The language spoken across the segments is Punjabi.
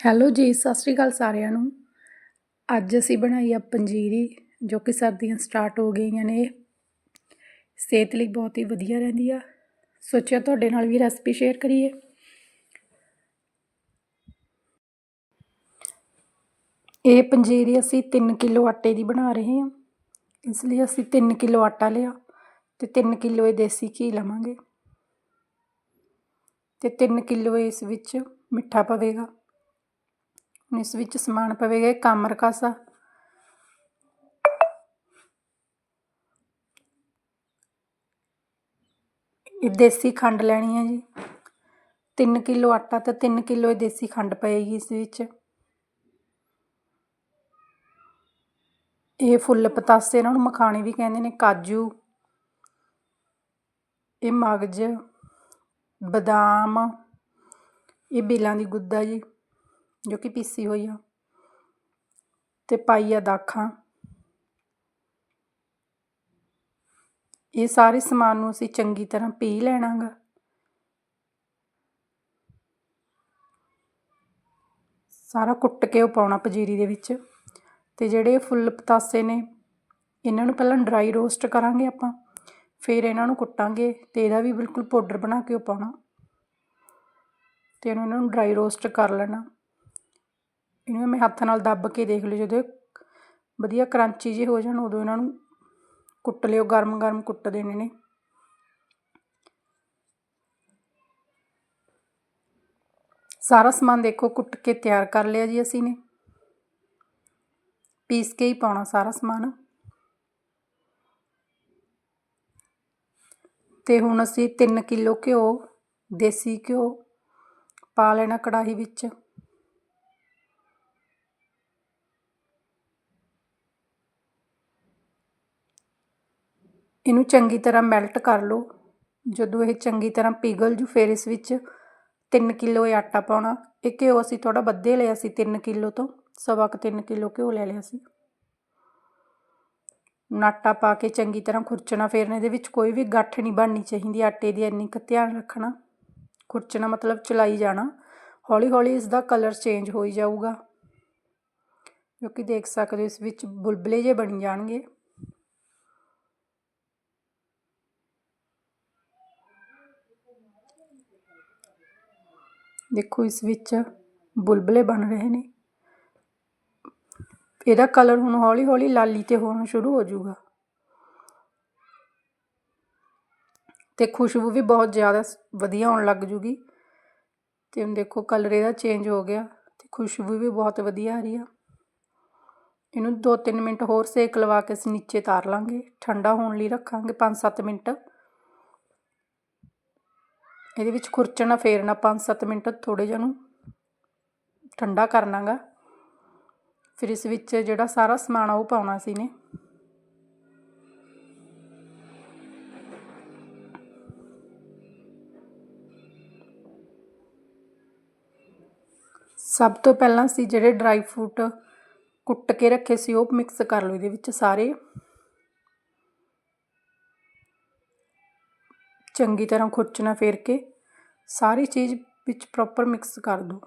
ਹੈਲੋ ਜੀ, ਸਤਿ ਸ਼੍ਰੀ ਅਕਾਲ ਸਾਰਿਆਂ ਨੂੰ। ਅੱਜ ਅਸੀਂ ਬਣਾਈ ਆ ਪੰਜੀਰੀ, ਜੋ ਕਿ ਸਰਦੀਆਂ ਸਟਾਰਟ ਹੋ ਗਈਆਂ ਨੇ। ਸਿਹਤ ਲਈ ਬਹੁਤ ਹੀ ਵਧੀਆ ਰਹਿੰਦੀ ਆ। ਸੋਚਿਆ ਤੁਹਾਡੇ ਨਾਲ ਵੀ ਰੈਸਪੀ ਸ਼ੇਅਰ ਕਰੀਏ। ਇਹ ਪੰਜੀਰੀ ਅਸੀਂ 3 ਕਿਲੋ ਆਟੇ ਦੀ ਬਣਾ ਰਹੇ ਹਾਂ। ਇਸ ਲਈ ਅਸੀਂ 3 ਕਿਲੋ ਆਟਾ ਲਿਆ ਤੇ 3 ਕਿਲੋ ਇਹ ਦੇਸੀ ਘੀ ਲਵਾਂਗੇ। ਤੇ 3 ਕਿਲੋ ਇਸ ਵਿੱਚ ਮਿੱਠਾ ਪਵੇਗਾ। ਹੁਣ ਇਸ ਵਿੱਚ ਸਮਾਨ ਪਵੇਗਾ ਕਾਮਰ ਕਾਸਾ। ਇਹ ਦੇਸੀ ਖੰਡ ਲੈਣੀ ਹੈ ਜੀ। 3 ਕਿਲੋ ਆਟਾ ਤੇ 3 ਕਿਲੋ ਦੇਸੀ ਖੰਡ ਪਏਗੀ ਇਸ ਵਿੱਚ। ਇਹ ਫੁੱਲ ਪਤਾਸੇ ਇਹਨਾਂ ਨੂੰ ਮਖਾਣੇ ਵੀ ਕਹਿੰਦੇ ਨੇ, ਕਾਜੂ। ਇਹ ਮਗਜ, ਬਦਾਮ। ਇਹ ਬਿਲਾਂ ਦੀ ਗੁੱਦਾ ਜੀ। ਜੋ ਕਿ ਪੀਸੀ ਹੋਈ ਆ। ਤੇ ਪਾਈ ਆ ਦਾਖਾਂ। ਇਹ ਸਾਰੇ ਸਮਾਨ ਨੂੰ ਅਸੀਂ ਚੰਗੀ ਤਰ੍ਹਾਂ ਪੀ ਲੈਣਾਗਾ। ਸਾਰਾ ਕੁੱਟ ਕੇ ਉਹ ਪਾਉਣਾ ਪਜੀਰੀ ਦੇ ਵਿੱਚ। ਤੇ ਜਿਹੜੇ ਫੁੱਲ ਪਤਾਸੇ ਨੇ, ਇਹਨਾਂ ਨੂੰ ਪਹਿਲਾਂ ਡਰਾਈ ਰੋਸਟ ਕਰਾਂਗੇ ਆਪਾਂ। ਫਿਰ ਇਹਨਾਂ ਨੂੰ ਕੁੱਟਾਂਗੇ ਤੇ ਇਹਦਾ ਵੀ ਬਿਲਕੁਲ ਪਾਊਡਰ ਬਣਾ ਕੇ ਉਹ ਪਾਉਣਾ। ਤੇ ਇਹਨਾਂ ਨੂੰ ਡਰਾਈ ਰੋਸਟ ਕਰ ਲੈਣਾ। ਇਹਨੂੰ ਮੈਂ ਹੱਥ ਨਾਲ ਦੱਬ ਕੇ ਦੇਖ ਲਿਓ, ਜਦੋਂ ਵਧੀਆ ਕਰੰਚੀ ਜਿਹੇ ਹੋ ਜਾਣ, ਉਦੋਂ ਇਹਨਾਂ ਨੂੰ ਕੁੱਟ ਲਿਓ, ਗਰਮ ਗਰਮ ਕੁੱਟ ਦੇਣੇ ਨੇ। ਸਾਰਾ ਸਮਾਨ ਦੇਖੋ, ਕੁੱਟ ਕੇ ਤਿਆਰ ਕਰ ਲਿਆ ਜੀ ਅਸੀਂ ਨੇ। ਪੀਸ ਕੇ ਹੀ ਪਾਉਣਾ ਸਾਰਾ ਸਮਾਨ। ਤੇ ਹੁਣ ਅਸੀਂ 3 ਕਿਲੋ ਘਿਓ, ਦੇਸੀ ਘਿਓ ਪਾ ਲੈਣਾ ਕੜਾਹੀ ਵਿੱਚ। ਇਹਨੂੰ ਚੰਗੀ ਤਰ੍ਹਾਂ ਮੈਲਟ ਕਰ ਲਓ। ਜਦੋਂ ਇਹ ਚੰਗੀ ਤਰ੍ਹਾਂ ਪਿਘਲ ਜੂ ਫਿਰ ਇਸ ਵਿੱਚ ਤਿੰਨ ਕਿਲੋ ਇਹ ਆਟਾ ਪਾਉਣਾ। ਇਹ ਘਿਓ ਅਸੀਂ ਥੋੜ੍ਹਾ ਵੱਧੇ ਲਿਆ ਸੀ ਤਿੰਨ ਕਿਲੋ ਤੋਂ, ਸਵਾ ਕੁ ਤਿੰਨ ਕਿਲੋ ਘਿਓ ਲੈ ਲਿਆ ਸੀ। ਆਟਾ ਪਾ ਕੇ ਚੰਗੀ ਤਰ੍ਹਾਂ ਖੁਰਚਣਾ ਫੇਰਨੇ ਦੇ ਵਿੱਚ ਕੋਈ ਵੀ ਗੱਠ ਨਹੀਂ ਬਣਨੀ ਚਾਹੀਦੀ, ਆਟੇ ਦੀ ਇੰਨੀ ਕੁ ਧਿਆਨ ਰੱਖਣਾ। ਖੁਰਚਣਾ ਮਤਲਬ ਚਲਾਈ ਜਾਣਾ। ਹੌਲੀ ਹੌਲੀ ਇਸ ਦਾ ਕਲਰ ਚੇਂਜ ਹੋਈ ਜਾਊਗਾ। ਕਿਉਂਕਿ ਦੇਖ ਸਕਦੇ ਹੋ, ਇਸ ਵਿੱਚ ਬੁਲਬਲੇ ਜੇ ਬਣ ਜਾਣਗੇ। ਦੇਖੋ ਇਸ ਵਿੱਚ ਬੁਲਬਲੇ ਬਣ ਰਹੇ ਨੇ। ਇਹਦਾ ਕਲਰ ਹੁਣ ਹੌਲੀ ਹੌਲੀ ਲਾਲੀ ਤੇ ਹੋਣਾ ਸ਼ੁਰੂ ਹੋ ਜਾਊਗਾ। ਤੇ ਖੁਸ਼ਬੂ ਵੀ ਬਹੁਤ ਜ਼ਿਆਦਾ ਵਧੀਆ ਆਉਣ ਲੱਗ ਜੂਗੀ। ਤੇ ਹੁਣ ਦੇਖੋ ਕਲਰ ਇਹਦਾ ਚੇਂਜ ਹੋ ਗਿਆ ਤੇ ਖੁਸ਼ਬੂ ਵੀ ਬਹੁਤ ਵਧੀਆ ਆ ਰਹੀ ਆ। ਇਹਨੂੰ 2-3 ਮਿੰਟ ਹੋਰ ਸੇਕ ਲਵਾ ਕੇ ਅਸੀਂ ਨੀਚੇ ਤਾਰ ਲਾਂਗੇ। ਠੰਡਾ ਹੋਣ ਲਈ ਰੱਖਾਂਗੇ 5-7 ਮਿੰਟ। ਇਹਦੇ ਵਿੱਚ ਖੁਰਚਣਾ ਫੇਰਨਾ 5-7 ਮਿੰਟ ਥੋੜੇ ਜਿਹਾ ਨੂੰ ਠੰਡਾ ਕਰਨਾਗਾ। ਫਿਰ ਇਸ ਵਿੱਚ ਜਿਹੜਾ ਸਾਰਾ ਸਮਾਨ ਆ ਉਹ ਪਾਉਣਾ ਸੀ ਨੇ ਸਭ ਤੋਂ ਪਹਿਲਾਂ ਸੀ ਜਿਹੜੇ ਡਰਾਈ ਫਰੂਟ ਕੁੱਟ ਕੇ ਰੱਖੇ ਸੀ ਉਹ ਮਿਕਸ ਕਰ ਲਓ ਇਹਦੇ ਵਿੱਚ ਸਾਰੇ। ਚੰਗੀ ਤਰ੍ਹਾਂ ਖੁਰਚਣਾ ਫੇਰ ਕੇ ਸਾਰੀ ਚੀਜ਼ ਵਿੱਚ ਪ੍ਰੋਪਰ ਮਿਕਸ ਕਰ ਦਿਓ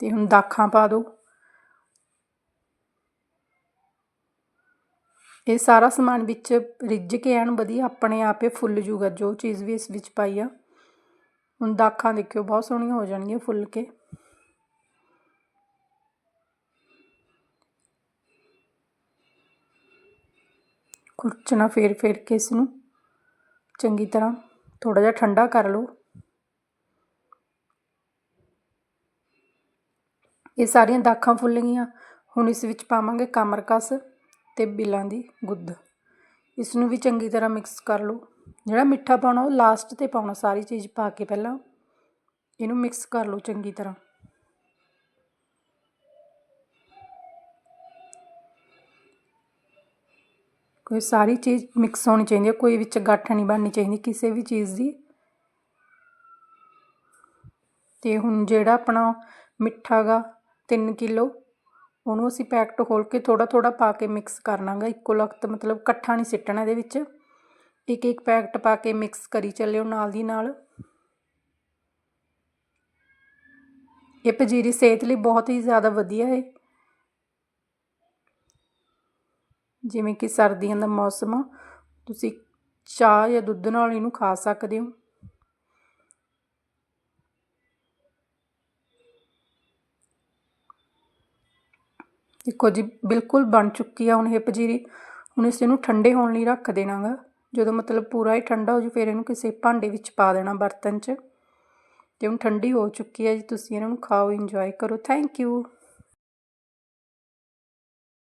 ਤੇ ਹੁਣ ਦਾਖਾਂ ਪਾ ਦਿਓ ਇਹ ਸਾਰਾ ਸਮਾਨ ਵਿੱਚ ਰਿੱਝ ਕੇ ਐਨ ਵਧੀਆ ਆਪਣੇ ਆਪੇ ਫੁੱਲ ਜੂਗਾ, ਜੋ ਚੀਜ਼ ਵੀ ਇਸ ਵਿੱਚ ਪਾਈ ਆ। ਹੁਣ ਦਾਖਾਂ ਦੇਖਿਓ, ਬਹੁਤ ਸੋਹਣੀਆਂ ਹੋ ਜਾਣਗੀਆਂ ਫੁੱਲ ਕੇ। ਖੁਰਚਣਾ ਫੇਰ ਫੇਰ ਕੇ ਇਸ ਨੂੰ ਚੰਗੀ ਤਰ੍ਹਾਂ ਥੋੜ੍ਹਾ ਜਿਹਾ ਠੰਡਾ ਕਰ ਲਓ। ਇਹ ਸਾਰੀਆਂ ਦਾਖਾਂ ਫੁੱਲ ਗਈਆਂ। ਹੁਣ ਇਸ ਵਿੱਚ ਪਾਵਾਂਗੇ ਕਮਰਕਸ ਤੇ ਬਿਲਾਂ ਦੀ ਗੁੱਦ। ਇਸ ਨੂੰ ਵੀ ਚੰਗੀ ਤਰ੍ਹਾਂ ਮਿਕਸ ਕਰ ਲਓ। ਜਿਹੜਾ ਮਿੱਠਾ ਪਾਉਣਾ ਉਹ ਲਾਸਟ ਤੇ ਪਾਉਣਾ, ਸਾਰੀ ਚੀਜ਼ ਪਾ ਕੇ ਪਹਿਲਾਂ। ਇਹਨੂੰ ਮਿਕਸ ਕਰ ਲਓ ਚੰਗੀ ਤਰ੍ਹਾਂ। ਕੋਈ ਸਾਰੀ ਚੀਜ਼ ਮਿਕਸ ਹੋਣੀ ਚਾਹੀਦੀ ਹੈ, ਕੋਈ ਵਿੱਚ ਗੱਠ ਨਹੀਂ ਬਣਨੀ ਚਾਹੀਦੀ ਕਿਸੇ ਵੀ ਚੀਜ਼ ਦੀ। ਤੇ ਹੁਣ ਜਿਹੜਾ ਆਪਣਾ ਮਿੱਠਾ ਗਾ 3 ਕਿਲੋ, ਉਹਨੂੰ ਅਸੀਂ ਪੈਕਟ ਖੋਲ ਕੇ ਥੋੜਾ ਥੋੜਾ ਪਾ ਕੇ ਮਿਕਸ ਕਰਨਾਗਾ ਇੱਕੋ ਲਖਤ ਮਤਲਬ ਇਕੱਠਾ ਨਹੀਂ ਸਿੱਟਣਾ ਇਹਦੇ ਵਿੱਚ। ਇੱਕ ਇੱਕ ਪੈਕਟ ਪਾ ਕੇ ਮਿਕਸ ਕਰੀ ਚੱਲਿਓ ਨਾਲ ਦੀ ਨਾਲ। ਇਹ ਪੰਜੀਰੀ ਸਿਹਤ ਲਈ ਬਹੁਤ ਹੀ ਜ਼ਿਆਦਾ ਵਧੀਆ ਹੈ ਜਿਵੇਂ ਕਿ ਸਰਦੀਆਂ ਦਾ ਮੌਸਮ ਆ, ਤੁਸੀਂ ਚਾਹ ਜਾਂ ਦੁੱਧ ਨਾਲ ਇਹਨੂੰ ਖਾ ਸਕਦੇ ਹੋ। ਦੇਖੋ ਜੀ, ਬਿਲਕੁਲ ਬਣ ਚੁੱਕੀ ਆ ਹੁਣ ਇਹ ਪੰਜੀਰੀ। ਹੁਣ ਇਸ ਨੂੰ ਠੰਡੇ ਹੋਣ ਲਈ ਰੱਖ ਦੇਣਾਗਾ। ਜਦੋਂ ਮਤਲਬ ਪੂਰਾ ਹੀ ਠੰਡਾ ਹੋ ਜੂ, ਫਿਰ ਇਹਨੂੰ ਕਿਸੇ ਭਾਂਡੇ ਵਿੱਚ ਪਾ ਦੇਣਾ ਬਰਤਨ 'ਚ। ਤੇ ਹੁਣ ਠੰਡੀ ਹੋ ਚੁੱਕੀ ਹੈ ਜੀ, ਤੁਸੀਂ ਇਹਨਾਂ ਨੂੰ ਖਾਓ, ਇੰਜੋਏ ਕਰੋ। Thank you